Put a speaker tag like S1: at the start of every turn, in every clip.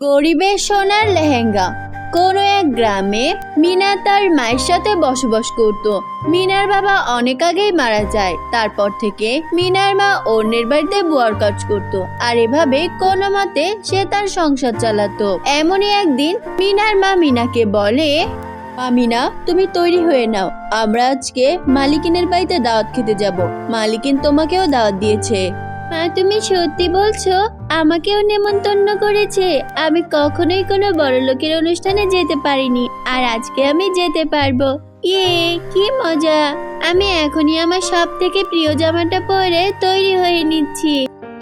S1: গরিবের সোনার লেহেঙ্গা। কোনো এক গ্রামে মিনা তার মায়ের সাথে বসবাস করত। মিনার বাবা অনেক আগেই মারা যায়। তারপর থেকে মিনার মা অন্যের বাড়িতে বুয়ার কাজ করত। আর এভাবে কোনো মতে সে তার সংসার চালাতো। এমনই একদিন মিনার মা মিনাকে বলে মিনা, তুমি তৈরি হয়ে নাও। আমরা আজকে মালিকিনের বাড়িতে দাওয়াত খেতে যাব। মালিকিন তোমাকেও দাওয়াত দিয়েছে। মা, তুমি সত্যি বলছো, আমাকেও নেমন্তন্ন করেছে। আমি কখনোই কোনো বড় লোকের অনুষ্ঠানে যেতে পারিনি, আর আজকে আমি যেতে পারব। ইয়ে কি মজা। আমি এখনই আমার সব থেকে প্রিয় জামাটা পরে তৈরি হয়ে নিচ্ছি।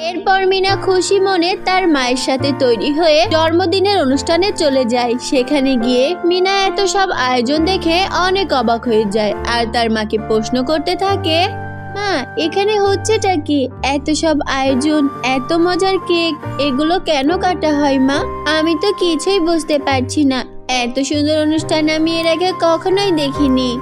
S1: এরপর মিনা খুশি মনে তার মায়ের সাথে তৈরি হয়ে জন্মদিনের অনুষ্ঠানে চলে যায়। সেখানে গিয়ে মিনা এত সব আয়োজন দেখে অনেক অবাক হয়ে যায়, আর তার মাকে প্রশ্ন করতে থাকে মা, এখানে হচ্ছেটা কি? এত সব আয়োজন, এত মজার কেক, এগুলো কেন কাটা হয় মা? আমি তো কিছুই বুঝতে পারছি না। এত সুন্দর অনুষ্ঠান আমি এর আগে কখনোই দেখিনি।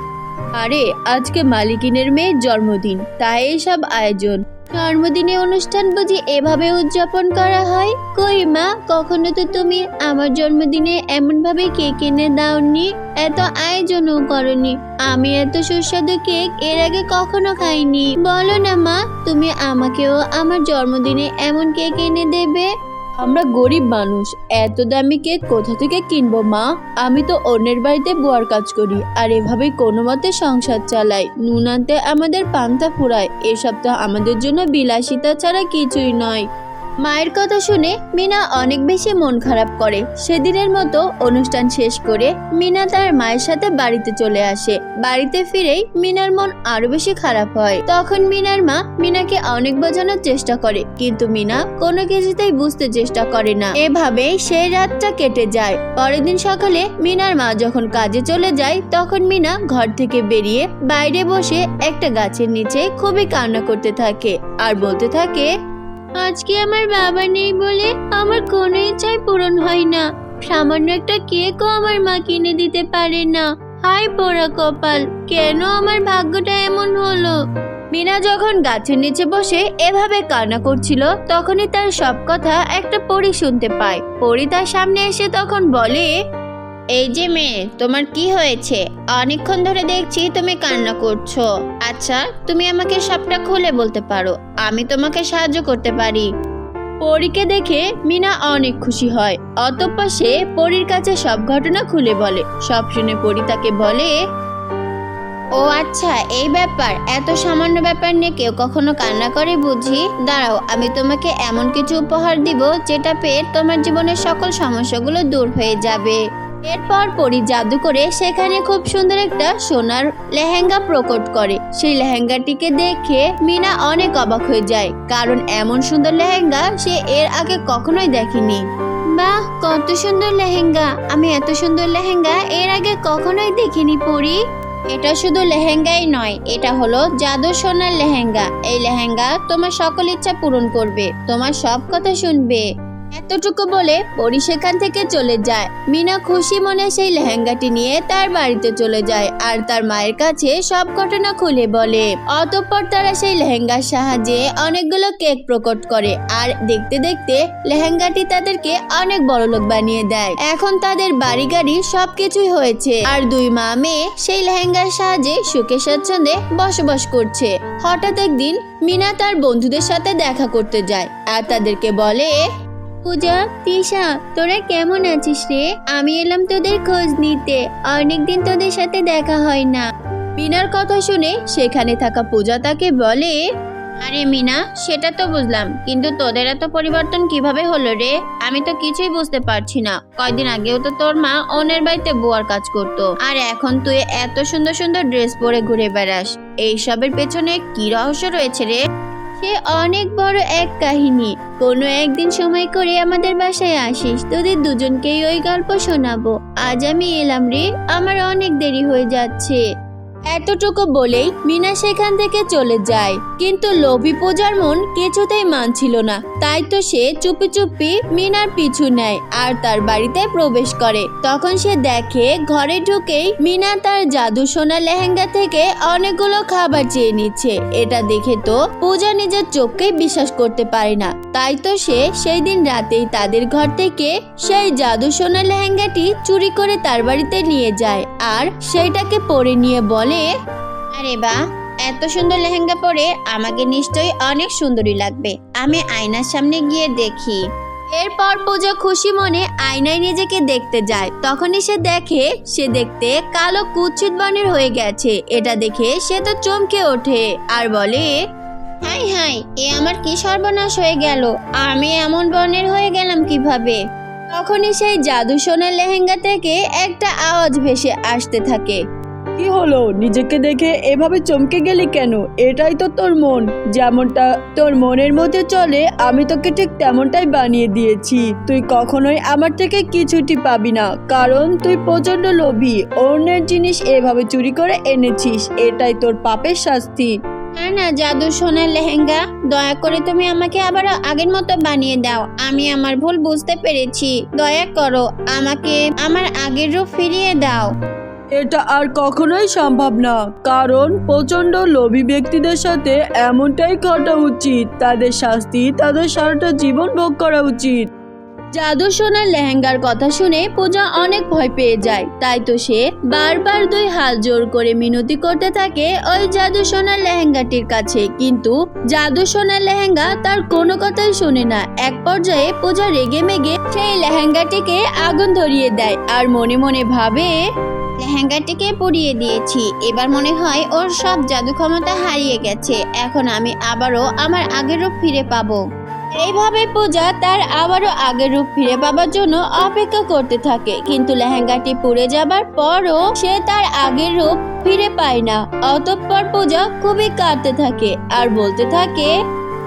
S1: আরে, আজকে মালিকিনের মেয়ের জন্মদিন, তাই সব আয়োজন। জন্মদিনে অনুষ্ঠান বুঝি এভাবে উদযাপন করা হয়? কই মা, কখনো তো তুমি আমার জন্মদিনে এমন ভাবে কেক এনে দাওনি? এত আয়োজনও করনি। আমি এত সুস্বাদু কেক এর আগে কখনো খাইনি। বলো না মা, তুমি আমাকেও আমার জন্মদিনে এমন কেক এনে দেবে? আমরা গরিব মানুষ, এত দামি কেক কোথা থেকে কিনবো, মা? আমি তো অন্যের বাড়িতে বুয়ার কাজ করি, আর এভাবে কোনো মতে সংসার চালাই। নুনাতে আমাদের পান্তা ফুরায়, এসব তো আমাদের জন্য বিলাসিতা ছাড়া কিছুই নয়। মায়ের কথা শুনে মিনা অনেক বেশি মন খারাপ করে। সেদিনের মতো অনুষ্ঠান শেষ করে মিনা তার মায়ের সাথে বাড়িতে চলে আসে। বাড়িতে ফিরেই মিনার মন আরও বেশি খারাপ হয়। তখন মিনার মা মিনাকে অনেক বোঝানোর চেষ্টা করে, কিন্তু মিনা কোনো কিছুতেই বুঝতে চেষ্টা করে না। এভাবে সেই রাতটা কেটে যায়। পরের দিন সকালে মিনার মা যখন কাজে চলে যায়, তখন মিনা ঘর থেকে বেরিয়ে বাইরে বসে একটা গাছের নিচে খুবই কান্না করতে থাকে। আর বলতে থাকে আজকে আমার বাবা নেই বলে আমার কোনো ইচ্ছাই পূরণ হয় না। সামান্য একটা কেকও আমার মা কিনে দিতে পারে না। হাই পোড়া কপাল, কেন আমার ভাগ্যটা এমন হলো? মিনা যখন গাছের নিচে বসে এভাবে কান্না করছিল, তখনই তার সব কথা একটা পরী শুনতে পায়। পরী তার সামনে এসে তখন বলে এই যে মেয়ে, তোমার কি হয়েছে? অনেকক্ষণ ধরে দেখছি তুমি কান্না করছ। আচ্ছা তুমি আমাকে সবটা খুলে বলতে পারো। আমি তোমাকে সাহায্য করতে পারি। পরীকে দেখে মিনা অনেক খুশি হয়। অতঃপর সে পরীর কাছে সব ঘটনা খুলে বলে। সব শুনে পরী তাকে বলে, ও আচ্ছা এই ব্যাপার। এত সামান্য ব্যাপার নিয়ে কেউ কখনো কান্না করে বুঝি? দাঁড়াও, আমি তোমাকে এমন কিছু উপহার দিব যেটা পেয়ে তোমার জীবনের সকল সমস্যাগুলো দূর হয়ে যাবে। এরপর পরি জাদু করে সেখানে খুব সুন্দর একটা সোনার লেহেঙ্গা প্রকট করে। সেই লেহেঙ্গাটিকে দেখে মিনা অনেক অবাক হয়ে যায়, কারণ এমন সুন্দর লেহেঙ্গা সে এর আগে কখনোই দেখেনি। বাহ, কত সুন্দর লেহেঙ্গা! আমি এত সুন্দর লেহেঙ্গা এর আগে কখনোই দেখিনি, পরি। এটা শুধু লেহেঙ্গাই নয়, এটা হলো জাদু সোনার লেহেঙ্গা। এই লেহেঙ্গা তোমার সকল ইচ্ছা পূরণ করবে, তোমার সব কথা শুনবে। এতটুকু বলে পরি সেখান থেকে চলে যায়। মিনা খুশি মনে সেই লেহেঙ্গাটি নিয়ে তার বাড়িতে চলে যায় আর তার মায়ের কাছে সব ঘটনা খুলে বলে। অতঃপর তারা সেই লেহেঙ্গার সাহায্যে অনেকগুলো কেক প্রকট করে আর দেখতে দেখতে লেহেঙ্গাটি তাদেরকে অনেক বড় লোক বানিয়ে দেয়। এখন তাদের বাড়ি গাড়ি সবকিছুই হয়েছে আর দুই মা মেয়ে সেই লেহেঙ্গার সাহায্যে সুখে স্বচ্ছন্দে বসবাস করছে। হঠাৎ একদিন মিনা তার বন্ধুদের সাথে দেখা করতে যায় আর তাদেরকে বলে পূজা, তিশা, তোরা কেমন আছিস রে? আমি এলাম তোদের খোঁজ নিতে। অনেকদিন তোদের সাথে দেখা হয় না। মিনার কথা শুনে সেখানে থাকা পূজা তাকে বলে, আরে মিনা, সেটা তো বুঝলাম, কিন্তু তোদের এত পরিবর্তন কীভাবে হলো রে? আমি তো কিছুই বুঝতে পারছি না। কয়দিন আগেও তো তোর মা অন্যের বাড়িতে বুয়ার কাজ করতো। আর এখন তুই এত সুন্দর সুন্দর ড্রেস পরে ঘুরে বেড়াস। এইসবের পেছনে কি রহস্য রয়েছে রে? সে অনেক বড় এক কাহিনী। কোনো একদিন সময় করে আমাদের বাসায় আসিস, তোদের দুজনকেই ওই গল্প শোনাবো। আজ আমি এলাম রে, আমার অনেক দেরি হয়ে যাচ্ছে। এতটুকু বলেই মিনা সেখান থেকে চলে যায়। কিন্তু লোভী পূজার মন কিছুতেই মানছিল না। তাই তো সে চুপি চুপি মিনার পিছু নেয় আর তার বাড়িতে প্রবেশ করে। তখন সে দেখে ঘরে ঢুকেই মিনা তার জাদু সোনা লেহেঙ্গা থেকে অনেকগুলো খাবার চেয়ে নিচ্ছে। এটা দেখে তো পূজা নিজের চোখকেই বিশ্বাস করতে পারে না। তাই তো সে সেই দিন রাতেই তাদের ঘর থেকে সেই জাদু সোনা লেহেঙ্গাটি চুরি করে তার বাড়িতে নিয়ে যায় আর সেইটাকে পরে নিয়ে বলে আরে বা, এত সুন্দর লেহেঙ্গা পরে আমাকে নিশ্চয়ই অনেক সুন্দরী লাগবে। আমি আয়নার সামনে গিয়ে দেখি। এরপর পূজা খুশি মনে আয়নায় নিজেকে দেখতে যায়। তখনই সে দেখে, সে দেখতে কালো কুচ্ছিত বর্ণের হয়ে গেছে। এটা দেখে সে তো চমকে ওঠে আর বলে, হাই হাই, এ আমার কি সর্বনাশ হয়ে গেল? আমি এমন বর্ণের হয়ে গেলাম কীভাবে? তখনই সেই জাদু সোনার লেহেঙ্গা থেকে একটা আওয়াজ ভেসে আসতে থাকে।
S2: কি হলো? নিজেকে দেখে এভাবে চমকে গেলি কেন? এটাই তো তোর মন। যেমনটা তোর মনের মধ্যে চলে, আমি তোকে ঠিক তেমনটাই বানিয়ে দিয়েছি। তুই কখনোই আমার থেকে কিছুটি পাবি না। কারণ তুই প্রচণ্ড লোভী। অন্যের জিনিস এভাবে চুরি করে এনেছিস। এটাই তোর পাপের শাস্তি।
S1: না না, জাদু সোনার লেহেঙ্গা, দয়া করে তুমি আমাকে আবার আগের মতো বানিয়ে দাও। আমি আমার ভুল বুঝতে পেরেছি। দয়া করো, আমাকে আমার আগের রূপ ফিরিয়ে দাও।
S2: এটা আর কখনোই সম্ভব না, কারণ প্রচণ্ড লোভী ব্যক্তিদের সাথে এমনটাই ঘটা উচিত, তাদের শাস্তি, তাদের সারাটা জীবন ভোগ করা উচিত।
S1: জাদু সোনার লেহেঙ্গার কথা শুনে পূজা অনেক ভয় পেয়ে যায়, তাই তো সে বারবার দুই হাত জোর করে মিনতি করতে থাকে ওই জাদু সোনার লেহেঙ্গাটির কাছে, কিন্তু জাদু সোনার লেহেঙ্গা তার কোনো কথাই শোনে না। এক পর্যায়ে পূজা রেগে মেগে সেই লেহেঙ্গাটিকে আগুন ধরিয়ে দেয় আর মনে মনে ভাবে লেহেঙ্গাটিকে পরিয়ে দিয়েছি। এবার মনে হয় ওর সব জাদু ক্ষমতা হারিয়ে গেছে। এখন আমি আবারও আমার আগের রূপ ফিরে পাবো। এইভাবে পূজা তার আবারও আগের রূপ ফিরে পাবার জন্য অপেক্ষা করতে থাকে। কিন্তু লেহেঙ্গাটি পুড়ে যাবার পরও সে তার আগের রূপ ফিরে পায় না। অতঃপর পূজা খুবই কাঁদতে থাকে আর বলতে থাকে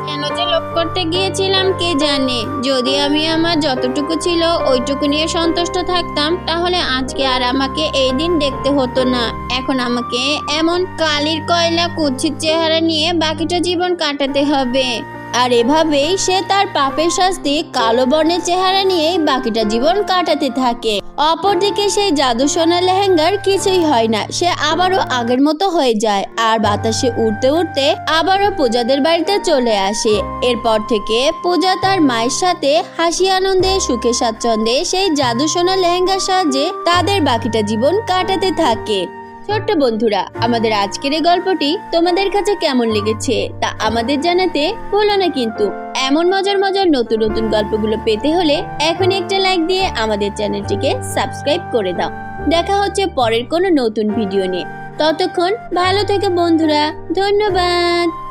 S1: কেন যে লোভ করতে গিয়েছিলাম কে জানে? যদি আমি আমার যতটুকু ছিল ওইটুকু নিয়ে সন্তুষ্ট থাকতাম, তাহলে আজকে আর আমাকে এই দিন দেখতে হতো না। এখন আমাকে এমন কালির কয়লা কুচ্ছির চেহারা নিয়ে বাকিটা জীবন কাটাতে হবে। আর এভাবেই সে তার পাপের শাস্তি কালো বর্ণের চেহারা নিয়েই বাকিটা জীবন কাটাতে থাকে। অপরদিকে সেই জাদু সোনা লেহেঙ্গার কিছুই হয় না, সে আবারও আগের মতো হয়ে যায় আর বাতাসে উঠতে উঠতে আবারও পূজাদের বাড়িতে চলে আসে। এরপর থেকে পূজা তার মায়ের সাথে হাসি আনন্দে, সুখে স্বাচ্ছন্দ্যে সেই জাদু সোনা লেহেঙ্গার সাহায্যে তাদের বাকিটা জীবন কাটাতে থাকে। ছোট্ট বন্ধুরা, আমাদের আজকের এই গল্পটি তোমাদের কাছে কেমন লেগেছে তা আমাদের জানাতে ভুলো না কিন্তু। এমন মজার মজার নতুন নতুন গল্পগুলো পেতে হলে এখন একটা লাইক দিয়ে আমাদের চ্যানেলটিকে সাবস্ক্রাইব করে দাও। দেখা হচ্ছে পরের কোনো নতুন ভিডিও নিয়ে। ততক্ষণ ভালো থেকে বন্ধুরা, ধন্যবাদ।